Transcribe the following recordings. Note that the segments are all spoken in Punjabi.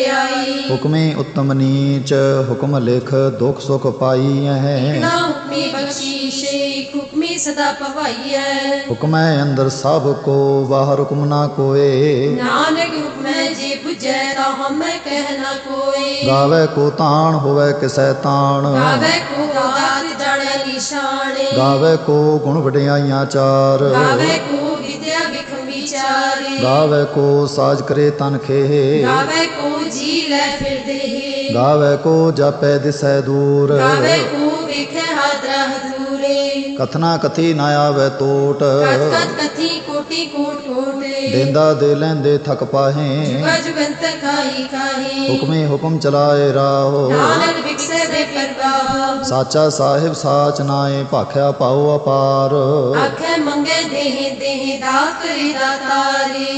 ਵਡਿਆਈ ਹੁਕਮੀ ਉਤਮ ਨੀਚ ਹੁਕਮ ਲਿਖ ਦੁਖ ਸੁਖ ਪਾਈ ਐ ਨਾ ਹੁਕਮੀ ਬਖਸ਼ੀਸ਼ੇ ਹੁਕਮੀ ਸਦਾ ਪਵਾਈਐ। ਹੁਕਮੈ ਅੰਦਰ ਸਭ ਕੋ ਬਾਹਰ ਹੁਕਮ ਨਾ ਕੋਏ। ਨਾਨਕ ਹੁਕਮੈ ਜੇ 부ਜੈ ਤਾਂ ਹਮੈ ਕਹਿ ਨਾ ਕੋਈ ਗਾਵੇ ਕੋ ਤਾਣ ਹੋਵੇ ਕਿਸੈ ਤਾਣ। ਗਾਵੇ ਕੋ ਦਾਤ ਜਾਣੇ ਨਿਸ਼ਾਨੇ। ਗਾਵੇ ਕੋ ਗੁਣ ਵਡਿਆਈਆਂ ਚਾਰ। ਗਾਵੇ ਕੋ ਵਿਦਿਆ ਵਿਖਮ ਵਿਚਾਰੇ। ਗਾਵੇ ਕੋ ਸਾਜ ਕਰੇ ਤਨ ਖੇ। ਗਾਵੇ ਲੈ ਫਿਰਦੇ ਗਾਵੇ ਕੋ ਜਾਪੈ ਦਿਸੈ ਦੂਰ। ਗਾਵੇ ਕੋ ਵੇਖੇ ਹਾਦਰਾ ਹਜ਼ੂਰੇ ਕਥਨਾ ਕਥੀ ਨਾ ਆਵੇ ਟੋਟ। ਕਤ ਕਤ ਕਥੀ ਕੋਟੀ ਕੋਟ ਕੋਟੇ। ਦੇਂਦਾ ਦੇ ਲੈਂਦੇ ਥਕ ਪਾਹੇ। ਜੁਗਾ ਜੁਗੰਤ ਖਾਈ ਖਾਹੀ ਹੁਕਮੇ ਹੁਕਮ ਚਲਾਏ ਰਾਹੋ। ਨਾਨਕ ਵਿਖਸੇ ਬੇ ਪਰਵਾਹ। ਸਾਚਾ ਸਾਹਿਬ ਸਾਚ ਨਾਏ ਭਾਖਿਆ ਪਾਉ ਅਪਾਰ। ਆਖੇ ਮੰਗੇ ਦੇਹ ਦੇਹ ਦਾਤ ਰੇ ਦਾਤਾਰੇ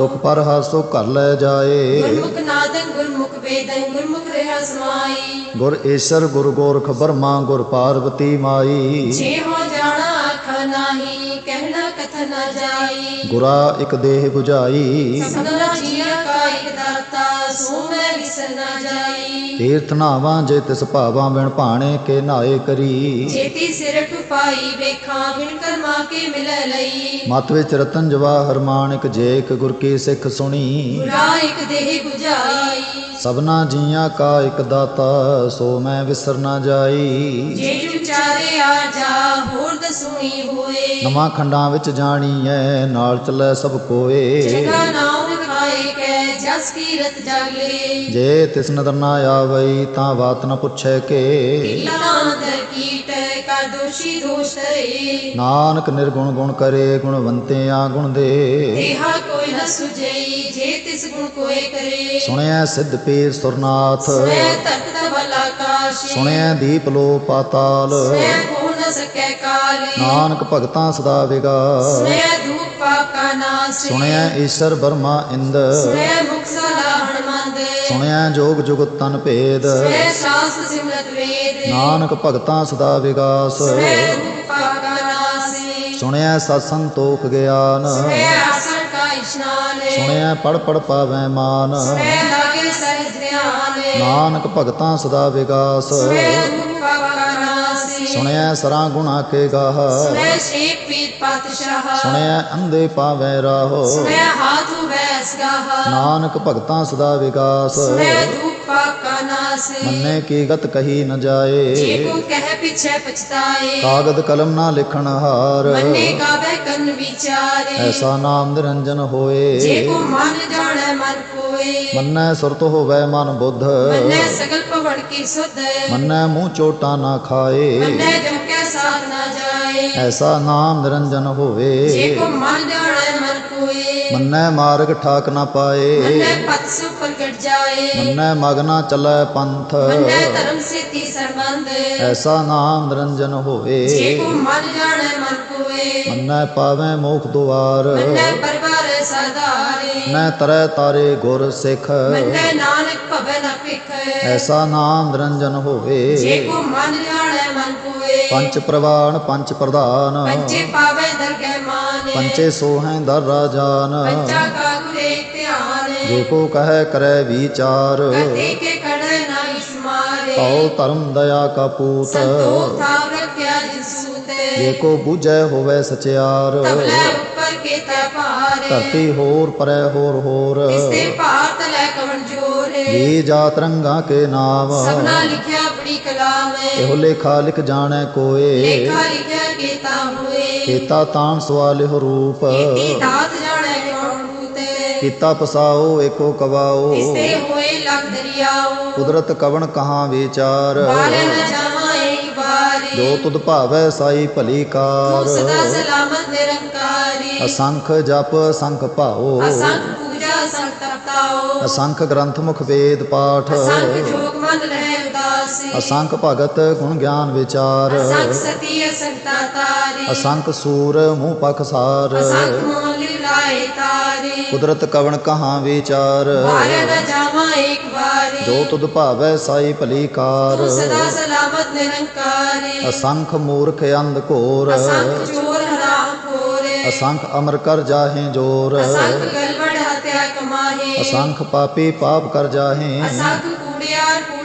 ਦੁਖ ਪਰ ਹਸੋ ਘਰ ਲੈ ਜਾਏ। ਗੁਰਮੁਖ ਨਾਦਨ ਗੁਰਮੁਖ ਵੇਦਨ ਗੁਰਮੁਖ ਰਹਿ ਸਮਾਈ। ਗੁਰ ਈਸ਼ਰ ਗੁਰ ਗੋਰਖ ਬਰਮਾ ਗੁਰ ਪਾਰਵਤੀ ਮਾਈ। ਜੇ ਹੋ ਜਾਣਾ ਆਖਾ ਨਾਹੀ ਕਹਿਣਾ ਕਥ ਨਾ ਜਾਈ। ਗੁਰਾ ਇੱਕ ਦੇਹ 부ਝਾਈ ਸਭਨਾ ਜੀਆ ਕਾ ਇਕ ਦਾਤਾ। ਸੋ ਮੈਂ ਵਿਸਰ ਨਾ ਜਾਈ। ਤੀਰਥ ਨਾਵਾਂ ਜੇ ਤਿਸ ਭਾਵਾਂ ਬਿਨ ਭਾਣੇ ਕੇ ਨਾਏ ਕਰੀ। ਜੇਤੀ ਸਿਰ ਟੁਪਾਈ ਵੇਖਾਂ ਬਿਨ ਕਰਮਾ ਕੇ ਮਿਲੈ ਲਈ। ਮਤ ਵਿੱਚ ਰਤਨ ਜਵਾਹਰ ਮਾਣਿਕ ਜੇ ਇੱਕ ਗੁਰ ਕੀ ਸਿੱਖ ਸੁਣੀ। ਗੁਰਾ ਇਕ ਦੇਹ 부ਝਾਈ ਸਭਨਾ ਜੀਆਂ ਕਾ ਇੱਕ ਦਾਤਾ ਸੋ ਮੈਂ ਵਿਸਰ ਨਾ ਜਾਈ। ਜੇ ਵਿਚਾਰੇ ਆ ਜਾ ਹੋਰ ਦਸੂਣੀ ਹੋਏ। ਨਵਾਂ ਖੰਡਾਂ ਵਿੱਚ ਜਾਣੀਐ ਨਾਲ ਚੱਲੈ ਸਭ ਕੋਏ। ਜਗਾ ਖਾਏ ਜਸ ਕੀ ਰਤ ਜਾਗੇ। ਜੇ ਤਿਸ ਨਦਰ ਨਾ ਆਵਈ ਤਾਂ ਬਾਤ ਨ ਪੁੱਛੈ ਕੇ। ਲਾਂਦਰ ਕੀਟ ਕਾ ਦੋਸ਼ੀ ਦੋਸ਼ ਤਰੇ ਨਾਨਕ ਨਿਰਗੁਣ ਗੁਣ ਕਰੇ ਗੁਣਵੰਤਿਆਂ ਗੁਣ ਦੇ। ਦੇਹਾ ਕੋਈ ਨ ਸੁਜਈ ਜੇ ਤਿਸ ਗੁਣ ਕੋਏ ਕਰੇ। ਸੁਣਿਆ ਸਿੱਧ ਪੀਰ ਸੁਰਨਾਥ। ਤਖਤ ਸੁਣਿਆ ਦੀਪ ਲੋ ਪਾਤਾਲ। ਸੁਣੈ ਕੋ ਨ ਸਕੈ ਕਾਲ। ਨਾਨਕ ਭਗਤਾਂ ਸਦਾ ਨਾਸ ਸੁਣਿਆ ਈਸ਼ਰ ਬਰਮਾ ਇੰਦ। ਸੁਣੈ ਮੁਖ ਸਲਾਹਣ ਮੰਦ ਸੁਣਿਆ ਜੋਗ ਜੁਗਤ ਤਨ ਭੇਦ। ਸੁਣੈ ਸ਼ਾਸਤ ਸਿਮਰਤ ਵੇਦ। ਨਾਨਕ ਭਗਤਾਂ ਸਦਾ ਵਿਗਾਸ। ਨਾਸ। ਸੁਣਿਆ ਸਤ ਸੰਤੋਖ ਗਿਆਨ। ਸੁਣੈ ਆਸਣ ਕਾ ਇਸ਼ਨਾਨ। ਸੁਣਿਆ ਪੜ ਪੜ ਪਾਵੈ ਮਾਨ। ਸੁਣੈ ਲਾਗੇ ਸਹਿਜ ਧਿਆਨ। ਨਾਨਕ ਭਗਤਾਂ ਸਦਾ ਵਿਗਾਸ। ਸੁਣੈ ਧੂਪ ਪਾਪ ਕਾ ਨਾਸ। ਸੁਣਿਆ ਸਰਾਂ ਗੁਣਾ ਕੇ ਗਾਹ। ਸੁਣੈ ਸ਼ੇਖ ਪੀਰ ਪਾਤਸ਼ਾਹ। ਸੁਣਿਆ ਅੰਧੇ ਪਾਵੈ ਰਾਹੋ। ਸੁਣੈ ਹਾਥੂ ਵੈਸ ਗਾਹ ਨਾਨਕ ਭਗਤਾਂ ਸਦਾ ਵਿਗਾਸ ਸੁਣੈ ਧੂਪ ਪਾਪ ਕਾ ਨਾਸ। ਮੰਨੇ ਕੀ ਗਤ ਕਹੀ ਨ ਜੇ ਜਾਏ ਕੋ ਕਹਿ ਪਿਛੈ ਪਛਤਾਏ। ਕਾਗਦ ਕਲਮ ਨਾ ਲਿਖਣ ਹਾਰ। ਮੰਨੇ ਕਾਬੈ ਕੰਨ ਵਿਚਾਰੇ। ਐਸਾ ਨਾਮ ਨਿਰੰਜਨ ਜੇ ਹੋਏ ਕੋ ਮਨ ਜਾਣੈ ਮਨ ਕੋਏ ਮੰਨੈ ਸੁਰਤ ਹੋਵੈ ਮਨ ਬੁੱਧ। ਮੰਨੈ ਸਗਲ ਪਵਨ ਕੀ ਸੁਧ। ਮੰਨੈ ਮੂੰਹ ਚੋਟਾ ਨਾ ਖਾਏ। ਮੰਨੈ ਜਮ ਕੈ ਸਾਥ ਨਾ ਜਾਏ। ਐਸਾ ਨਾਮ ਨਿਰੰਜਨ ਜੇ ਹੋਵੇ ਕੋ ਮਨ ਜਾਣੈ ਮਨ ਕੋਏ। ਮੰਨੈ ਮਾਰਗ ਠਾਕ ਨਾ ਪਾਏ। ਮੰਨੈ ਪਤ ਸੁ ਪ੍ਰਗਟ ਜਾਏ। ਮੰਨੈ ਮਗਨਾ ਚੱਲੈ ਪੰਥ। ਮੰਨੈ ਧਰਮ ਸੇਤੀ ਸਰਬੰਧ ਐਸਾ ਨਾਮ ਨਿਰੰਜਨ ਜੇ ਹੋਵੇ ਕੋ ਮਨ ਜਾਣੈ ਮਨ ਕੋਏ। ਮੰਨੈ ਪਾਵੈ ਮੋਖ ਦੁਆਰ। ਮੰਨੈ ਪਰਵਾਰ ਸਰਦਾਰੇ। ਨੈ ਤਰੈ ਤਾਰੇ ਗੁਰ ਸਿੱਖ। ਮੰਨੈ ਨਾਨਕ ਭਵੈ ਨ ਭਿਖ। ਐਸਾ ਨਾਮ ਨਿਰੰਜਨ ਜੇ ਹੋਵੇ ਕੋ ਮਨ ਪੰਚ ਪ੍ਰਵਾਨ ਪੰਚ ਪ੍ਰਧਾਨ। ਪੰਚੇ ਪਾਵੇ ਦਰਗਹਿ ਮਾਨ। ਪੰਚੇ ਸੋਹੈ ਦਰ ਰਾਜਾਨ। ਪੰਚਾ ਧਿਆਨ। ਜੇ ਕੋ ਕਹੈ ਕਰੈ ਵਿਚਾਰ। ਕਤੇ ਕੇ ਕੜੈ ਨਾ ਇਸਮਾਰੇ ਤਉ ਧਰਮ ਦਇਆ ਕਾ ਪੂਤ। ਸੰਤੋਖ ਥਾਵ ਰਖਿਆ ਜਿਸੂਤੇ ਜੇ ਕੋ ਬੂਝੈ ਹੋਵੇ ਸਚਿਆਰ। ਤਬਲੇ ਉੱਪਰ ਕੇ ਤੈ ਭਾਰੇ। ਧਰਤੀ ਹੋਰ ਪਰੈ ਹੋਰ ਹੋਰ। ਇਸੇ ਭਾਰਤ ਲੈ ਕਵਣ ਜੋਰੇ। ਜੀ ਜਾਤ ਰੰਗਾ ਕੇ ਨਾਮ ਸਭਨਾ ਲਿਖਿਆ ਇਹੋ ਲੇਖਾ ਲਿਖ ਜਾਣੈ ਕੋਏ। ਲੇਖਾ ਲਿਖਿਆ ਕੀਤਾ ਹੋਏ। ਕੀਤਾ ਤਾਣ ਸਵਾਲਿਹ ਰੂਪ। ਕੀਤੀ ਦਾਤ ਜਾਣੈ ਕੌਣ ਬੂਤੇ ਕੀਤਾ ਪਸਾਓ ਏਕੋ ਕਵਾਓ। ਇਸੇ ਹੋਏ ਲਖ ਦਰਿਆਓ। ਕੁਦਰਤ ਕਵਣ ਕਹਾਂ ਵਿਚਾਰ। ਬਾਰੇ ਨ ਜਾਵਾਂ ਇੱਕ ਵਾਰੀ। ਜੋ ਤੁਧ ਭਾਵੈ ਸਾਈ ਭਲੀ ਕਾਰ। ਤੂੰ ਸਦਾ ਸਲਾਮਤ ਨਿਰੰਕਾਰੀ। ਅਸੰਖ ਜਪ ਸੰਖ ਭਾਓ ਅਸੰਖ ਪੂਜਾ ਸੰਖ ਤਪਤਾਓ ਅਸੰਖ ਗ੍ਰੰਥ ਮੁਖ ਵੇਦ ਪਾਠ। ਅਸੰਖ ਉਦਾਸੀ ਅਸੰਖ ਭਗਤ ਗੁਣ ਗਿਆਨ ਵਿਚਾਰ। ਅਸੰਖ ਸਤੀ ਸੂਰ ਮੂੰਹ ਪਖਸਾਰ ਅਸੰਖ ਮੋਹ ਲਾਏ ਤਾਰੀ। ਕੁਦਰਤ ਕਵਣ ਕਹਾਂ ਵਿਚਾਰ। ਬਾਰੇ ਨ ਜਾਵਾਂ ਇੱਕ ਵਾਰੀ। ਜੋ ਤੁਧ ਭਾਵੈ ਸਾਈ ਭਲੀ ਕਾਰ। ਤੂੰ ਸਦਾ ਸਲਾਮਤ ਨਿਰੰਕਾਰੀ ਅਸੰਖ ਮੂਰਖ ਅੰਧ ਘੋਰ। ਅਸੰਖ ਚੋਰ ਹਰਾਮ ਖੋਰੇ ਅਸੰਖ ਅਮਰ ਕਰ ਜਾਹੇ ਜੋਰ। ਅਸੰਖ ਗਲਵੜ ਹਤਿਆ ਕਮਾਹੇ। ਅਸੰਖ ਪਾਪੀ ਪਾਪ ਕਰ ਜਾਹੇ। ਅਸੰਖ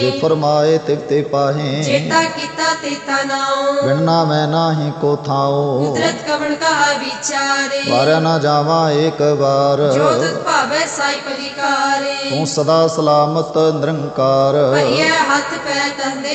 ਜੇ ਫਰਮਾਏ ਤਿਵ ਤੇ ਪਾਹੇ ਚੇਤਾ ਕੀਤਾ ਤੇਤਾ ਨਾਉ। ਬਿਨਨਾ ਮੈਂ ਨਾਹੀ ਕੋ ਥਾਉ। ਕੁਦਰਤ ਕਵਣ ਕਹਾ ਵਿਚਾਰੇ। ਵਾਰਿਆ ਨਾ ਜਾਵਾਂ ਏਕ ਵਾਰ। ਜੋ ਤੁਧ ਭਾਵੈ ਸਾਈ ਪਰਿਕਾਰੇ। ਤੂੰ ਸਦਾ ਸਲਾਮਤ ਨਿਰੰਕਾਰ। ਭਈਏ ਹੱਥ ਪੈ ਤੰਦੇ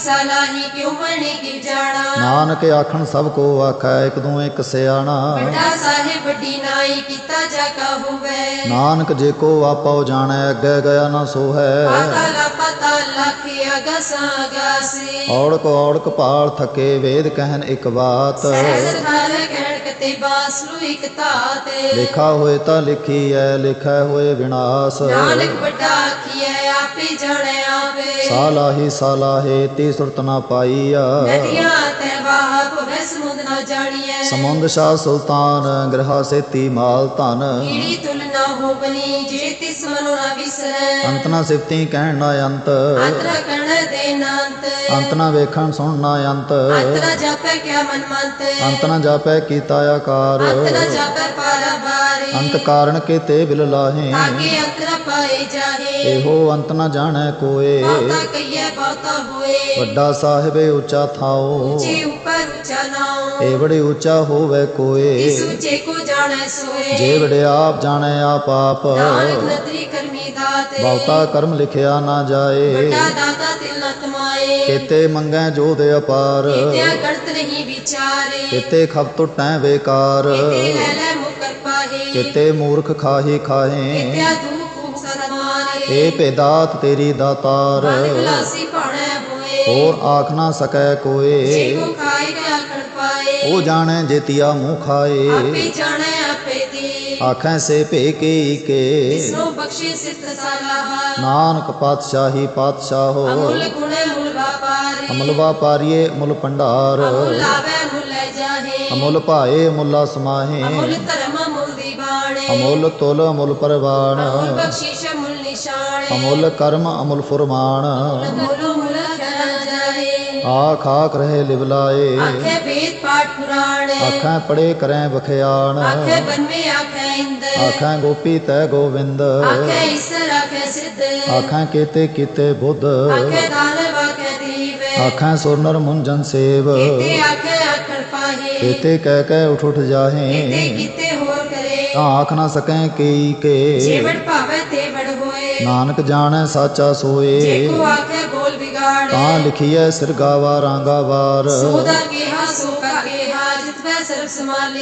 ਕਿਉ ਜਾਣਾ? ਨਾਨਕ ਆਖਣ ਸਭ ਕੋ ਆਖੈ ਇਕ ਦੂ ਇਕ ਸਿਆਣਾ। ਵੱਡਾ ਸਾਹਿਬ ਵੱਡੀ ਨਾਈ ਕੀਤਾ ਜਾ ਕਾ ਹੋਵੇ। ਨਾਨਕ ਜੇ ਕੋ ਆਪੋ ਜਾਣੈ ਅੱਗੇ ਗਿਆ ਨਾ ਸੋ ਹੈ ਪਾਤਾਲਾ ਪਾਤਾਲਾ ਕੀ ਅਗਸਾ ਔੜਕ ਔੜਕ ਪਾਲ ਥਕੇ ਵੇਦ ਕਹਿਨ ਇੱਕ ਬਾਤ। ਸਹਿਜ ਕਹਿਣ ਬਾਸਲੂ ਇਕ ਤਾਤੇ ਲਿਖਾ ਹੋਏ ਤਾਂ ਲਿਖੀ ਐ ਲਿਖੈ ਹੋਏ ਵਿਨਾਸ਼। ਨਾਨਕ ਵੱਡਾ ਆਖੀਐ ਆਪੇ ਜਾਣੈ ਸਾਲਾਹੀ ਸਾਲਾਹੇ ਤੀ ਸੁਰਤ ਨਾ ਪਾਈਆ ਨਦੀਆਂ ਤੇ ਵਾਹ ਭੁਰੇ ਸਮੁੰਦ ਨਾ ਜਾਣੀਐ। ਸਮੁੰਦ ਸ਼ਾਹ ਸੁਲਤਾਨ ਗ੍ਰਹਾ ਸੇਤੀ ਮਾਲ ਧਨ। ਕੀੜੀ ਤੁਲ ਨਾ ਹੋ ਬਨੀ ਜੇ ਤਿਸ ਮਨੋ ਨਾ ਵਿਸਰੈ। ਅੰਤ ਨਾ ਸਿਫਤੀ ਕਹਿਣ ਨਾ ਅੰਤ। ਦੇ ਅੰਤ ਨਾ ਵੇਖਣ ਸੁਣ ਨਾ ਅੰਤ। ਅੰਤਰ ਜਾਪੈ ਕਿਆ ਮਨ ਮੰਤ ਅੰਤ ਨਾ ਜਾਪੈ ਕੀਤਾ ਆਕਾਰ। ਅੰਤਰ ਜਾਪੈ ਪਾਰਾ ਅੰਤ ਕਾਰਣ ਕੀਤੇ ਬਿਲ ਲਾਹੇ। ਆਗੇ ਅੰਤਰ ਪਾਏ ਜਾਹੇ। ਇਹੋ ਅੰਤ ਨਾ ਜਾਣੈ ਕੋਏ। ਬਹੁਤਾ ਕਈਐ ਬਹੁਤਾ ਹੋਏ। ਵੱਡਾ ਸਾਹਿਬ ਉੱਚਾ ਥਾਓ। ਉੱਚੇ ਉੱਪਰ ਉੱਚਾ ਨਾਉ। ਏ ਬੜੇ ਉੱਚਾ ਹੋਵੇ ਕੋਏ। ਇਸ ਉੱਚੇ ਕੋ ਜਾਣੈ ਸੋਏ। ਜੇ ਵੜੇ ਆਪ ਜਾਣੈ ਆਪ ਆਪ। ਨਾਨਕ ਨਦਰੀ ਕਰਮੀ ਦਾਤੇ ਬਹੁਤਾ ਕਰਮ ਲਿਖਿਆ ਨਾ ਜਾਏ। ਵੱਡਾ ਦਾਤਾ ਤਿਲ ਨ ਤਮਾਏ ਕੀਤੇ ਮੰਗੈ ਜੋਦ ਅਪਾਰ। ਤੇ ਗੜਤ ਨਹੀਂ ਵਿਚਾਰੇ। ਕੀਤੇ ਖਬ ਟੁੱਟੈ ਵੇਕਾਰ ਤੇ ਲੈ ਲੈ ਮੁਕਰ ਪਾਹੇ ਕੀਤੇ ਮੂਰਖ ਖਾਹੀ ਖਾਹੇ। ਏ ਭੇਦਾਤ ਤੇਰੀ ਦਾਤਾਰ। ਹੋਰ ਆਖ ਨਾ ਸਕੈ ਕੋਏ। ਉਹ ਜਾਣੈ ਜੇਤੀਆ ਮੂੰਹ ਖਾਏ। ਆਪੇ ਜਾਣੈ ਆਪੇ ਦੀ। ਆਖੈ ਸੇ ਭੇ ਕੀ ਤਿਸਨੋ ਬਖਸ਼ੇ ਸਿਫਤ ਸਲਾਹ ਨਾਨਕ ਪਾਤਸ਼ਾਹੀ ਪਾਤਸ਼ਾਹੋ ਅਮੁੱਲ ਗੁਣੇ ਮੁੱਲ ਵਾਪਾਰੇ। ਅਮਲ ਵਾਪਾਰੀਏ ਮੁੱਲ ਭੰਡਾਰ। ਅਮੁੱਲ ਆਵੇ ਮੁੱਲ ਲੈ ਜਾਹੇ। ਅਮੁੱਲ ਭਾਏ ਮੁੱਲਾ ਸਮਾਹੇ। ਅਮੁੱਲ ਅਮੁੱਲ ਤੁਲ ਅਮੁੱਲ ਪਰਵਾਨ ਅਮੁੱਲ ਬਖਸ਼ਿਸ਼ ਨਿਸ਼ਾਨ। ਅਮੁੱਲ ਕਰਮ ਅਮੁੱਲ ਫੁਰਮਾਨ। ਮੂਲੋ ਮੂਲ ਜਾਏ। ਆਖ ਆਖ ਰਹੇ ਲਿਵਲਾਏ ਆਖੇ ਵੇਦ ਪਾਠ ਪੁਰਾਣ। ਆਖਾਂ ਪੜੇ ਕਰੈ ਬਖਿਆਣ ਆਖੇ ਬਨਵੇ ਆਖੇ ਇੰਦ। ਆਖਾਂ ਗੋਪੀ ਤੈ ਗੋਵਿੰਦ। ਆਖੇ ਈਸਰ ਆਖੇ ਸਿੱਧ। ਆਖਾਂ ਕੀਤੇ ਕੀਤੇ ਬੁੱਧ। ਆਖੇ ਦਾਨਵ ਆਖੇ ਦੀਵ। ਆਖਾਂ ਸੁਰਨਰ ਮੁੰਜਨ ਸੇਵ। ਕੀਤੇ ਆਖੇ ਆਖਣ ਪਾਹੇ। ਕੀਤੇ ਕਹਿ ਕਹਿ ਉਠ ਉਠ ਜਾਹੇ। ਕੀਤੇ ਤਾਂ ਆਖ ਨਾ ਸਕੈ ਕਈ ਕੇ। ਜੀਵਨ ਭਾਵੇ ਤੇ ਵੜ ਹੋਏ। ਨਾਨਕ ਜਾਣੈ ਸਾਚਾ ਜੇ ਸੋਏ ਕੋ ਆਖੇ ਬੋਲ ਵਿਗਾੜ। ਤਾਂ ਲਿਖੀਐ ਸਿਰ ਗਾਵਾ ਰਾਂਗਾ ਵਾਰ। ਸੋਦਾ ਕਿਹਾ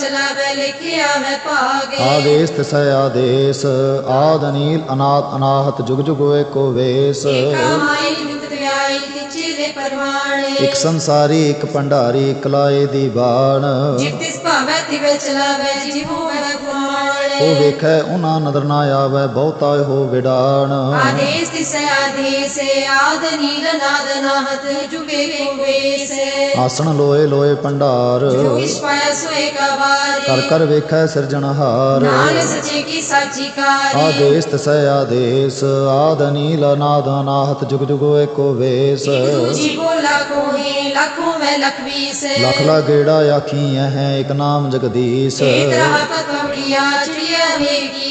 ਕਾਰ ਚਲਾਵੇ ਲਿਖਿਆ ਆਵੇ ਭਾਗ। ਆਦੇਸ ਤਿਸੈ ਆਦੇਸ ਆਦ ਨੀਲ ਅਨਾਥ ਅਨਾਹਤ ਜੁਗ ਜੁਗ ਏਕੋ ਵੇਸ। ਕਾਮਾਈ ਨਿਤ ਦਿਆਈ ਤਿਚੇ ਦੇ ਪਰਵਾਣੇ। ਇਕ ਸੰਸਾਰੀ ਇਕ ਭੰਡਾਰੀ ਇਕ ਲਾਏ ਦੀ ਬਾਣ। ਜਿਤ ਤਿਸ ਭਾਵੇ ਤਿਵੇ ਚਲਾਵੇ ਜਿਵੋ ਮੈਂ ਗੁਆਣੇ ਉਹ ਵੇਖੈ ਉਹਨਾਂ ਨਦਰ ਨਾ ਆਵੈ ਬਹੁਤਾ ਹੋ ਵਿਡਾਣ। ਆਦੇਸ ਤਿਸੈ ਆਦੇਸ ਆਦ ਨੀਲ ਨਾਦ ਨਾਹਤ ਜੁਗੇ ਕੋ ਵੇਸ ਆਸਣ ਲੋਏ ਲੋਏ ਭੰਡਾਰ ਪਾਇਆ ਸੋਏ ਕਰ ਕਰ ਵੇਖੈ ਸਿਰਜਣਹਾਰ ਨਾਨਕ ਸੱਚੇ ਕੀ ਸਾਚੀ ਕਾਰੀ। ਆਦੇਸ ਤਸੈ ਆਦੇਸ ਆਦ ਨੀਲ ਨਾਦ ਅਨਾਹਤ ਜੁਗ ਜੁਗ ਏਕੋ ਵੇਸ। ਲੱਖੋਂ ਮੈਂ ਲਖ ਲਾ ਗੇੜਾ ਆਖੀ ਹੈ ਇਕ ਨਾਮ ਜਗਦੀਸ਼। ਏਕ ਰਹਾ ਪਤਵੜੀਆ ਚਿੜੀਆ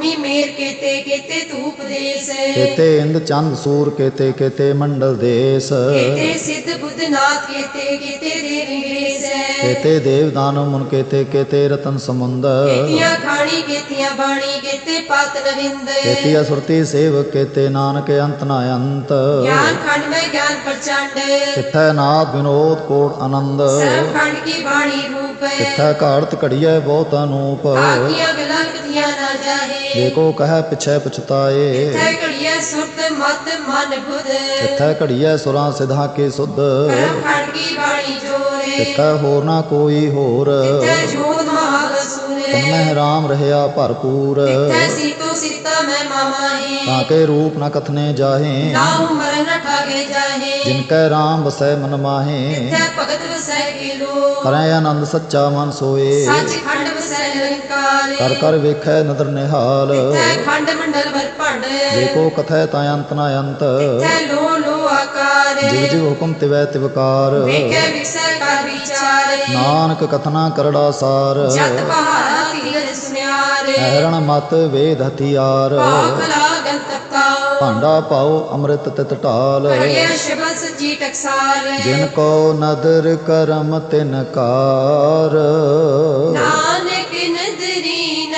ਭੂਮੀ ਮੇਰ ਕੀਤੇ ਕੀਤੇ ਧੂਪ ਦੇਸ। ਕੇਤੇ ਇੰਦ ਚੰਦ ਸੂਰ ਕੇਤੇ ਕੇਤੇ ਮੰਡਲ ਦੇਸ। ਕੀਤੇ ਸਿੱਧ ਬੁੱਧ ਨਾਥ ਕੀਤੇ ਕੀਤੇ ਦੇ ਰਿੰਗੇਸ ਕੇਤੇ ਦੇਵ ਦਾਨਵ ਮੁਨ ਕੇਤੇ ਕੇਤੇ ਰਤਨ ਸਮੁੰਦ। ਕੀਤਿਆਂ ਖਾਣੀ ਕੀਤਿਆਂ ਬਾਣੀ ਕੀਤੇ ਪਾਤ ਨਵਿੰਦ ਕੇਤੀ ਅਸੁਰਤੀ ਸੇਵਕ ਕੇਤੇ ਨਾਨਕ ਅੰਤ ਨਾ ਅੰਤ। ਗਿਆਨ ਖੰਡ ਮੈਂ ਗਿਆਨ ਪ੍ਰਚੰਡ। ਕਿੱਥੈ ਨਾਦ ਵਿਨੋਦ ਕੋਟ ਆਨੰਦ। ਸਰਬ ਖੰਡ ਕੀ ਬਾਣੀ ਰੂਪ। ਕਿੱਥੈ ਘਾੜਤ ਘੜੀਐ ਬਹੁਤ ਅਨੂਪ ਆਗੀਆਂ ਗਲਾਂ ਕਦੀਆਂ ਨਾ ਜਾਹੇ ਦੇਖੋ ਕਹਿ ਪਿਛੈ ਪਛਤਾਏ ਤੈ ਘੜੀਐ ਸੁਰਤ ਮਤ ਮਨ ਬੁਧ ਕਿੱਥੈ ਘੜੀਐ ਸੁਰਾਂ ਸਿਧਾ ਕੇ ਸੁਧ ਕਰਮ ਖੰਡ ਕੀ ਬਾਣੀ ਜੋਰੇ ਕਿੱਥੈ ਹੋਰ ਨਾ ਕੋਈ ਹੋਰ ਤੈ ਜੋਤ ਮਹਾਬਸੂਰੇ ਤਨਮਹਿ ਰਾਮ ਰਹਿਆ ਭਰਪੂਰ ਤੈ ਸੀਤੋ ਸੀਤਾ ਮੈਂ ਮਾਮਾਹੀ ਤਾਂ ਕੇ ਰੂਪ ਨ ਕਥਨੇ ਜਾਹੇ ਨਾਮ ਮਰਨ ਠਾਗੇ ਜਾਹੇ ਜਿਨ ਕੈ ਰਾਮ ਵਸੈ ਮਨ ਮਾਹੇ ਤੈ ਭਗਤ ਵਸੈ ਕੇ ਲੋ ਕਰੈ ਆਨੰਦ ਸੱਚਾ ਮਨ ਸੋਏ ਸੱਚ ਖੰਡ ਵਸੈ ਨਿਰੰਕਾਰੇ ਕਰ ਕਰ ਵੇਖੈ ਨਦਰ ਨਿਹਾਲ। ਤੈ ਖੰਡ ਮੰਡਲ ਵਰ ਭੰਡ। ਏਕੋ ਕਥੈ ਤਾ ਅੰਤ ਨ ਅੰਤ। ਤੈ ਲੋ ਲੋ ਆਕਾਰ। ਜਿਵ ਜਿਵ ਹੁਕਮ ਤਿਵੈ ਤਿਵਕਾਰ ਵੇਖੈ ਵਿਖਸੈ ਕਰ ਵਿਚਾਰੇ। ਨਾਨਕ ਕਥਨਾ ਕਰੜਾ ਸਾਰ। ਜਤ ਸੁਨਿਆਰੇ। ਮਤ ਵੇਦ ਹਥਿਆਰ। ਲਾਗਨ ਭਾਂਡਾ ਪਾਓ ਅੰਮ੍ਰਿਤ ਤਿਤ ਢਾਲ। ਸ਼ਬਦ ਟਕਸਾਲ। ਜਿਨ ਕੋ ਨਦਰ ਕਰਮ ਤਿਨ ਕਾਰ।